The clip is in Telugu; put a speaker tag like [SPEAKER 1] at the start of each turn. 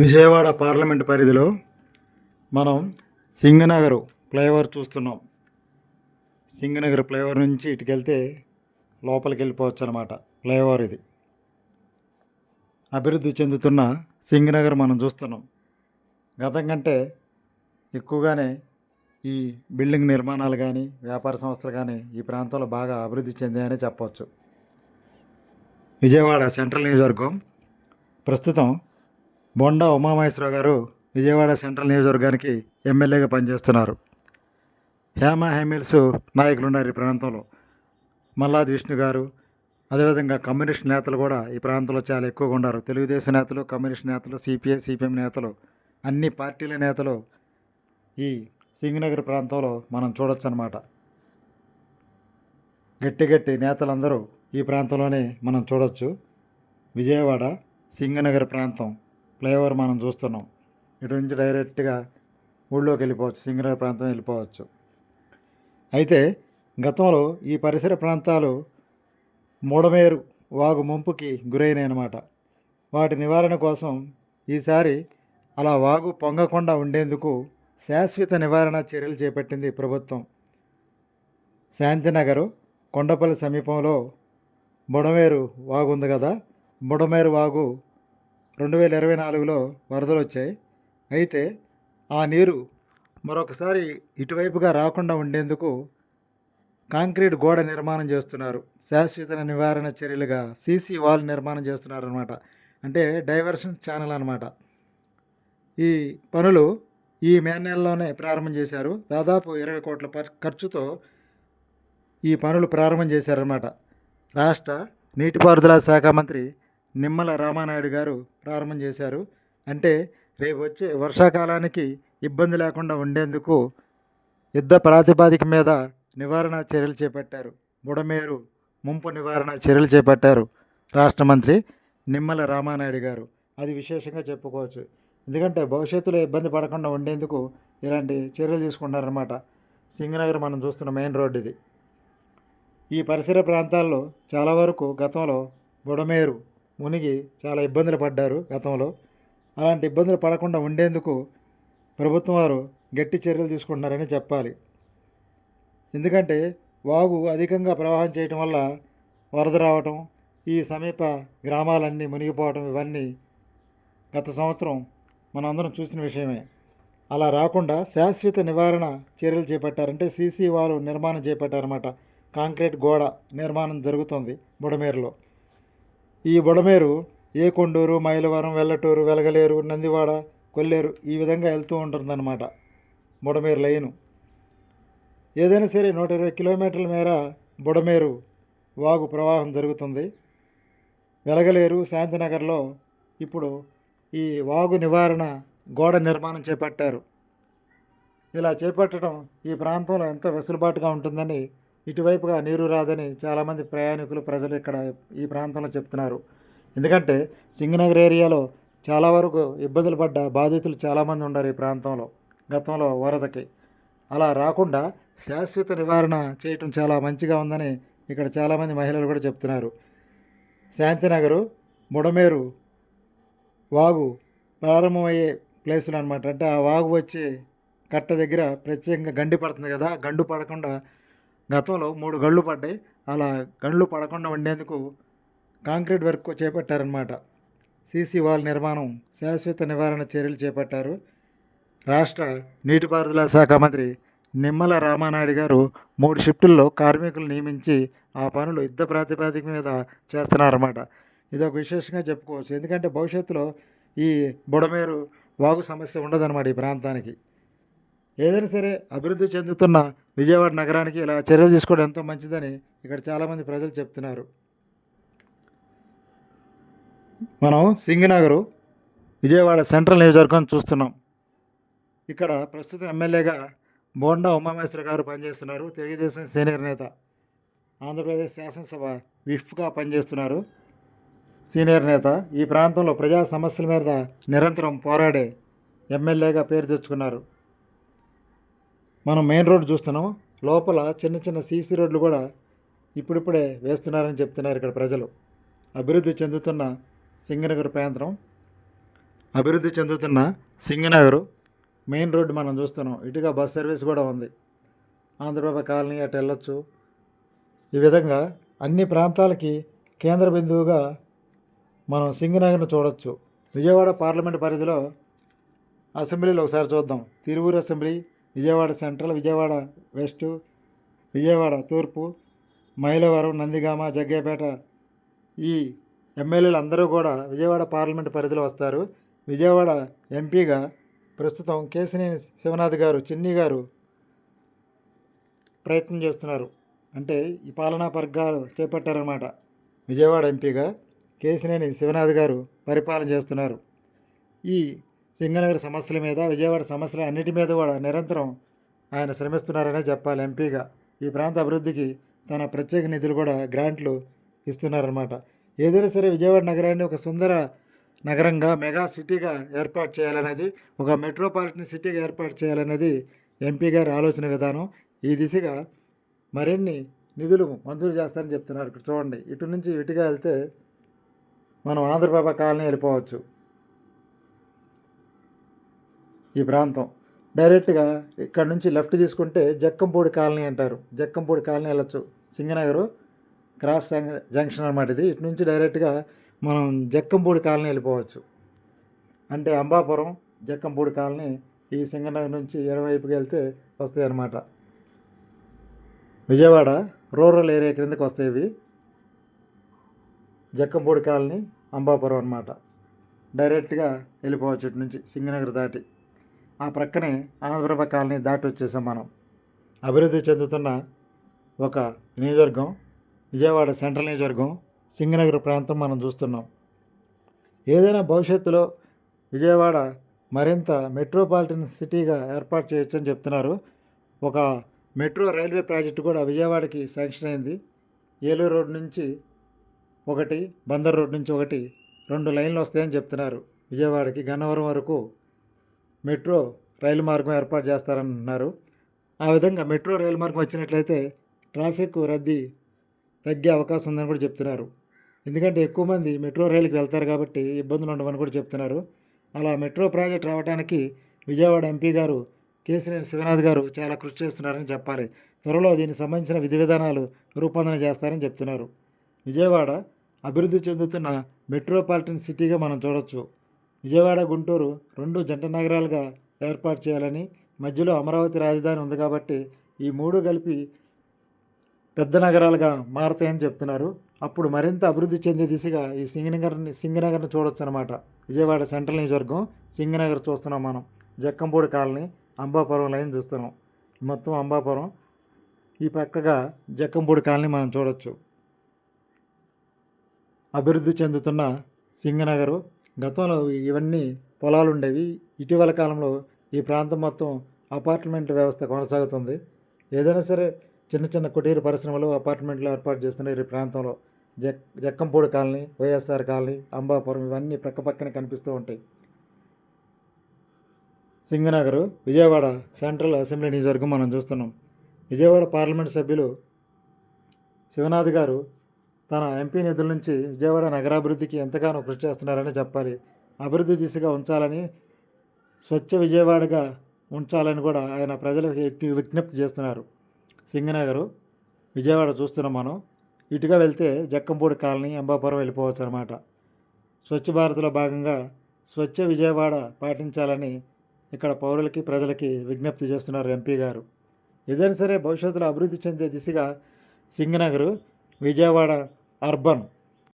[SPEAKER 1] విజయవాడ పార్లమెంట్ పరిధిలో మనం సింగనగర్ ఫ్లైఓవర్ చూస్తున్నాం. సింగనగర్ ఫ్లైఓవర్ నుంచి ఇటుకెళ్తే లోపలికి వెళ్ళిపోవచ్చు అనమాట ఫ్లైఓవర్ ఇది. అభివృద్ధి చెందుతున్న సింగనగర్ మనం చూస్తున్నాం. గతం కంటే ఎక్కువగానే ఈ బిల్డింగ్ నిర్మాణాలు కానీ వ్యాపార సంస్థలు కానీ ఈ ప్రాంతంలో బాగా అభివృద్ధి చెందాయని చెప్పవచ్చు. విజయవాడ సెంట్రల్ నియోజకవర్గం ప్రస్తుతం బొండా ఉమామహేశ్వరరావు గారు విజయవాడ సెంట్రల్ నియోజకవర్గానికి ఎమ్మెల్యేగా పనిచేస్తున్నారు. హేమ హెమిల్స్ నాయకులు ఉన్నారు ఈ ప్రాంతంలో. మల్లాది విష్ణు గారు అదేవిధంగా కమ్యూనిస్ట్ నేతలు కూడా ఈ ప్రాంతంలో చాలా ఎక్కువగా ఉన్నారు. తెలుగుదేశం నేతలు కమ్యూనిస్ట్ నేతలు సిపిఐ సిపిఎం నేతలు అన్ని పార్టీల నేతలు ఈ సింగనగర్ ప్రాంతంలో మనం చూడొచ్చు అనమాట గట్టి గట్టి నేతలందరూ ఈ ప్రాంతంలోనే మనం చూడొచ్చు. విజయవాడ సింగనగర్ ప్రాంతం ఫ్లైఓవర్ మనం చూస్తున్నాం. ఇటు నుంచి డైరెక్ట్గా ఊళ్ళోకి వెళ్ళిపోవచ్చు సింగనగర్ ప్రాంతం వెళ్ళిపోవచ్చు. అయితే గతంలో ఈ పరిసర ప్రాంతాలు మూడమేరు వాగు ముంపుకి గురైనాయి అన్నమాట. వాటి నివారణ కోసం ఈసారి అలా వాగు పొంగకుండా ఉండేందుకు శాశ్వత నివారణ చర్యలు చేపట్టింది ప్రభుత్వం. శాంతినగర్ కొండపల్లి సమీపంలో బుడమేరు వాగు ఉంది కదా బుడమేరు వాగు రెండు వేల ఇరవై నాలుగులో వరదలు వచ్చాయి అయితే ఆ నీరు మరొకసారి ఇటువైపుగా రాకుండా ఉండేందుకు కాంక్రీట్ గోడ నిర్మాణం చేస్తున్నారు. శాశ్వత నివారణ చర్యలుగా సీసీ వాల్ నిర్మాణం చేస్తున్నారు అనమాట అంటే డైవర్షన్ ఛానల్ అనమాట ఈ పనులు ఈ మే నెలలోనే ప్రారంభం చేశారు. దాదాపు ఇరవై కోట్ల ఖర్చుతో ఈ పనులు ప్రారంభం చేశారన్నమాట. రాష్ట్ర నీటిపారుదల శాఖ మంత్రి నిమ్మల రామానాయుడు గారు ప్రారంభం చేశారు. అంటే రేపు వచ్చే వర్షాకాలానికి ఇబ్బంది లేకుండా ఉండేందుకు యుద్ధ ప్రాతిపాదిక మీద నివారణ చర్యలు చేపట్టారు. బుడమేరు ముంపు నివారణ చర్యలు చేపట్టారు రాష్ట్ర మంత్రి నిమ్మల రామానాయుడు గారు. అది విశేషంగా చెప్పుకోవచ్చు. ఎందుకంటే భవిష్యత్తులో ఇబ్బంది పడకుండా ఉండేందుకు ఇలాంటి చర్యలు తీసుకుంటారనమాట సింగనగర్ మనం చూస్తున్న మెయిన్ రోడ్ ఇది. ఈ పరిసర ప్రాంతాల్లో చాలా వరకు గతంలో బుడమేరు మునిగి చాలా ఇబ్బందులు పడ్డారు గతంలో. అలాంటి ఇబ్బందులు పడకుండా ఉండేందుకు ప్రభుత్వం వారు గట్టి చర్యలు తీసుకుంటున్నారని చెప్పాలి. ఎందుకంటే వాగు అధికంగా ప్రవాహం చేయటం వల్ల వరద రావటం ఈ సమీప గ్రామాలన్నీ మునిగిపోవటం ఇవన్నీ గత సంవత్సరం మనందరం చూసిన విషయమే. అలా రాకుండా శాశ్వత నివారణ చర్యలు చేపట్టారంటే సీసీ వాల్ నిర్మాణం చేపట్టారన్నమాట. కాంక్రీట్ గోడ నిర్మాణం జరుగుతుంది బుడమేరులో ఈ బుడమేరు ఏ కొండూరు మైలవరం వెల్లటూరు వెలగలేరు నందివాడ కొల్లేరు ఈ విధంగా వెళ్తూ ఉంటుందన్నమాట. బుడమేరు లైను. ఏదైనా సరే నూట ఇరవై కిలోమీటర్ల మేర బుడమేరు వాగు ప్రవాహం జరుగుతుంది. వెలగలేరు శాంతినగర్లో ఇప్పుడు ఈ వాగు నివారణ గోడ నిర్మాణం చేపట్టారు. ఇలా చేపట్టడం ఈ ప్రాంతంలో ఎంతో వెసులుబాటుగా ఉంటుందని ఇటువైపుగా నీరు రాదని చాలామంది ప్రయాణికులు ప్రజలు ఇక్కడ ఈ ప్రాంతంలో చెప్తున్నారు. ఎందుకంటే సింగనగర్ ఏరియాలో చాలా వరకు ఇబ్బందులు పడ్డ బాధితులు చాలామంది ఉన్నారు ఈ ప్రాంతంలో గతంలో వరదకి. అలా రాకుండా శాశ్వత నివారణ చేయటం చాలా మంచిగా ఉందని ఇక్కడ చాలామంది మహిళలు కూడా చెప్తున్నారు. శాంతినగరు బుడమేరు వాగు ప్రారంభమయ్యే ప్లేసులు అనమాట అంటే ఆ వాగు వచ్చి కట్ట దగ్గర ప్రత్యేకంగా గండి పడుతుంది కదా గండు పడకుండా గతంలో మూడు గళ్ళు పడ్డాయి. అలా గళ్ళు పడకుండా ఉండేందుకు కాంక్రీట్ వర్క్ చేపట్టారనమాట సీసీ వాల్ నిర్మాణం శాశ్వత నివారణ చర్యలు చేపట్టారు. రాష్ట్ర నీటిపారుదల శాఖ మంత్రి నిమ్మల రామానాయుడు గారు మూడు షిఫ్టుల్లో కార్మికులు నియమించి ఆ పనులు యుద్ధ ప్రాతిపదిక మీద చేస్తున్నారన్నమాట. ఇది ఒక విశేషంగా చెప్పుకోవచ్చు. ఎందుకంటే భవిష్యత్తులో ఈ బుడమేరు వాగు సమస్య ఉండదన్నమాట ఈ ప్రాంతానికి. ఏదైనా సరే అభివృద్ధి చెందుతున్న విజయవాడ నగరానికి ఇలా చర్య తీసుకోవడం ఎంతో మంచిదని ఇక్కడ చాలామంది ప్రజలు చెప్తున్నారు. మనం సింగనగరు విజయవాడ సెంట్రల్ నియోజకవర్గం చూస్తున్నాం. ఇక్కడ ప్రస్తుతం ఎమ్మెల్యేగా బోండా ఉమామేశ్వర గారు పనిచేస్తున్నారు. తెలుగుదేశం సీనియర్ నేత ఆంధ్రప్రదేశ్ శాసనసభ విఫ్గా పనిచేస్తున్నారు. సీనియర్ నేత ఈ ప్రాంతంలో ప్రజా సమస్యల మీద నిరంతరం పోరాడే ఎమ్మెల్యేగా పేరు తెచ్చుకున్నారు. మనం మెయిన్ రోడ్ చూస్తున్నాం లోపల చిన్న చిన్న సీసీ రోడ్లు కూడా ఇప్పుడిప్పుడే వేస్తున్నారని చెప్తున్నారు ఇక్కడ ప్రజలు. అభివృద్ధి చెందుతున్న సింగనగర్ ప్రాంతం. అభివృద్ధి చెందుతున్న సింగనగర్. మెయిన్ రోడ్డు మనం చూస్తున్నాం. ఇటుగా బస్ సర్వీస్ కూడా ఉంది. ఆంధ్రప్రభ కాలనీ అటు వెళ్ళొచ్చు. ఈ విధంగా అన్ని ప్రాంతాలకి కేంద్ర బిందువుగా మనం సింగనగర్ను చూడొచ్చు. విజయవాడ పార్లమెంట్ పరిధిలో అసెంబ్లీలో ఒకసారి చూద్దాం. Tiruvuru assembly Vijayawada central Vijayawada west Vijayawada తూర్పు మైలవరం నందిగామ జగ్గేపేట. ఈ ఎమ్మెల్యేలు అందరూ కూడా విజయవాడ పార్లమెంట్ పరిధిలో వస్తారు. విజయవాడ ఎంపీగా ప్రస్తుతం కేసినేని శివనాథ్ గారు చిన్ని గారు ప్రయత్నం చేస్తున్నారు. అంటే ఈ పాలనా వర్గాలు చేపట్టారన్నమాట. విజయవాడ ఎంపీగా కేసినేని శివనాథ్ గారు పరిపాలన చేస్తున్నారు. ఈ సింగనగర్ సమస్యల మీద విజయవాడ సమస్యల అన్నిటి మీద కూడా నిరంతరం ఆయన శ్రమిస్తున్నారనే చెప్పాలి ఎంపీగా. ఈ ప్రాంత అభివృద్ధికి తన ప్రత్యేక నిధులు కూడా గ్రాంట్లు ఇస్తున్నారన్నమాట. ఏదైనా సరే విజయవాడ నగరాన్ని ఒక సుందర నగరంగా మెగా సిటీగా ఏర్పాటు చేయాలనేది ఒక మెట్రోపాలిటన్ సిటీగా ఏర్పాటు చేయాలనేది ఎంపీ గారి ఆలోచన విధానం. ఈ దిశగా మరిన్ని నిధులు మంజూరు చేస్తారని చెప్తున్నారు. ఇక్కడ చూడండి ఇటు నుంచి ఇటుగా వెళ్తే మనం ఆంధ్రప్రభ కాలనీ వెళ్ళిపోవచ్చు. ఈ ప్రాంతం. డైరెక్ట్గా ఇక్కడ నుంచి లెఫ్ట్ తీసుకుంటే జక్కంపూడి కాలనీ అంటారు. జక్కంపూడి కాలనీ వెళ్ళొచ్చు. సింగనగర్ క్రాస్ జంక్షన్ అనమాట ఇది. ఇటు నుంచి డైరెక్ట్గా మనం జక్కంపూడి కాలనీ వెళ్ళిపోవచ్చు. అంటే అంబాపురం జక్కంపూడి కాలనీ ఈ సింగనగర్ నుంచి ఎడమవైపుకి వెళ్తే వస్తాయి అన్నమాట. విజయవాడ రూరల్ ఏరియా క్రిందకి వస్తాయి ఇవి. జక్కంపూడి కాలనీ అంబాపురం అనమాట డైరెక్ట్గా వెళ్ళిపోవచ్చు ఇటు నుంచి సింగనగర్ దాటి. ఆ ప్రక్కనే ఆంధ్రప్రభ కాలనీ దాటి వచ్చేసాం మనం. అభివృద్ధి చెందుతున్న ఒక నియోజకవర్గం విజయవాడ సెంట్రల్ నియోజకవర్గం సింగనగర్ ప్రాంతం మనం చూస్తున్నాం. ఏదైనా భవిష్యత్తులో విజయవాడ మరింత మెట్రోపాలిటన్ సిటీగా ఏర్పాటు చేయొచ్చని చెప్తున్నారు. ఒక మెట్రో రైల్వే ప్రాజెక్టు కూడా విజయవాడకి శాంక్షన్ అయింది. ఏలూరు రోడ్ నుంచి ఒకటి బందర్ రోడ్ నుంచి ఒకటి రెండు లైన్లు వస్తాయని చెప్తున్నారు. విజయవాడకి గన్నవరం వరకు మెట్రో రైలు మార్గం ఏర్పాటు చేస్తారంటున్నారు ఆ విధంగా మెట్రో రైలు మార్గం వచ్చినట్లయితే ట్రాఫిక్ రద్దీ తగ్గే అవకాశం ఉందని కూడా చెప్తున్నారు. ఎందుకంటే ఎక్కువ మంది మెట్రో రైలుకి వెళ్తారు కాబట్టి ఇబ్బందులు ఉండవని కూడా చెప్తున్నారు. అలా మెట్రో ప్రాజెక్ట్ రావడానికి విజయవాడ ఎంపీ గారు కేసీఆర్ శివనాథ్ గారు చాలా కృషి చేస్తున్నారని చెప్పాలి. త్వరలో దీనికి సంబంధించిన విధి విధానాలు రూపొందన చేస్తారని చెప్తున్నారు. విజయవాడ అభివృద్ధి చెందుతున్న మెట్రోపాలిటన్ సిటీగా మనం చూడొచ్చు. విజయవాడ గుంటూరు రెండు జంట నగరాలుగా ఏర్పాటు చేయాలని మధ్యలో అమరావతి రాజధాని ఉంది కాబట్టి ఈ మూడు కలిపి పెద్ద నగరాలుగా మారతాయని చెప్తున్నారు. అప్పుడు మరింత అభివృద్ధి చెందే దిశగా ఈ సింగనగర్ని సింగనగర్ని చూడొచ్చు అనమాట విజయవాడ సెంట్రల్ నియోజకవర్గం సింగనగర్ చూస్తున్నాం మనం. జక్కంపూడి కాలనీ అంబాపురం లైన్ చూస్తున్నాం. మొత్తం అంబాపురం ఈ పక్కగా జక్కంపూడి కాలనీ మనం చూడొచ్చు. అభివృద్ధి చెందుతున్న సింగనగరు గతంలో ఇవన్నీ పొలాలు ఉండేవి ఇటీవల కాలంలో ఈ ప్రాంతం మొత్తం అపార్ట్మెంట్ వ్యవస్థ కొనసాగుతుంది. ఏదైనా సరే చిన్న చిన్న కుటీర పరిశ్రమలు అపార్ట్మెంట్లు ఏర్పాటు చేస్తున్నారు ఈ ప్రాంతంలో. Jack Jakkampudi colony YSR colony Ambapuram ఇవన్నీ పక్కపక్కన కనిపిస్తూ ఉంటాయి. సింగనగర్ విజయవాడ సెంట్రల్ అసెంబ్లీ నియోజకవర్గం మనం చూస్తున్నాం. విజయవాడ పార్లమెంట్ సభ్యులు శివనాథ్ గారు తన ఎంపీ నిధుల నుంచి విజయవాడ నగరాభివృద్ధికి ఎంతగానో కృషి చేస్తున్నారని చెప్పాలి. అభివృద్ధి దిశగా ఉంచాలని స్వచ్ఛ విజయవాడగా ఉంచాలని కూడా ఆయన ప్రజలకు ఎక్కి- విజ్ఞప్తి చేస్తున్నారు. సింగనగర్ విజయవాడ చూస్తున్నాం మనం. ఇటుగా వెళ్తే జక్కంపూడి కాలనీ అంబాపురం వెళ్ళిపోవచ్చు అనమాట స్వచ్ఛ భారత్లో భాగంగా స్వచ్ఛ విజయవాడ పాటించాలని ఇక్కడ పౌరులకి ప్రజలకి విజ్ఞప్తి చేస్తున్నారు ఎంపీ గారు. ఏదైనా సరే భవిష్యత్తులో అభివృద్ధి చెందే దిశగా సింగనగర్ విజయవాడ أربن.